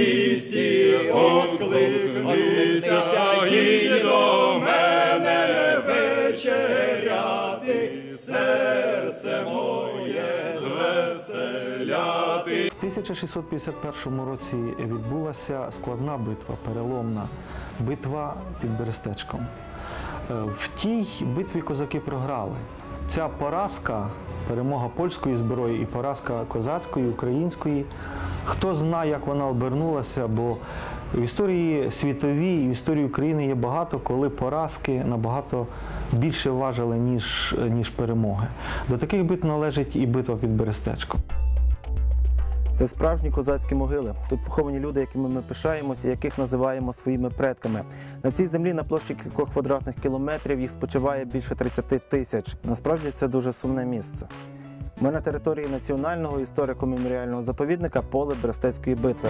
місі откликнися і до мене вечеряти, серце моє звеселяти. У 1651 році відбулася складна битва, переломна битва під Берестечком. Е, в тій битві козаки програли. Ця поразка, перемога польської зброї і поразка козацької, української. Хто знає, як вона обернулася, бо в історії світовій в історії України є багато, коли поразки набагато більше важили, ніж, ніж перемоги. До таких битв належить і битва під Берестечком. Це справжні козацькі могили. Тут поховані люди, якими ми пишаємося, яких називаємо своїми предками. На цій землі на площі кількох квадратних кілометрів їх спочиває більше 30 тисяч. Насправді це дуже сумне місце. Ми на території національного історико-меморіального заповідника поле Брестецької битви.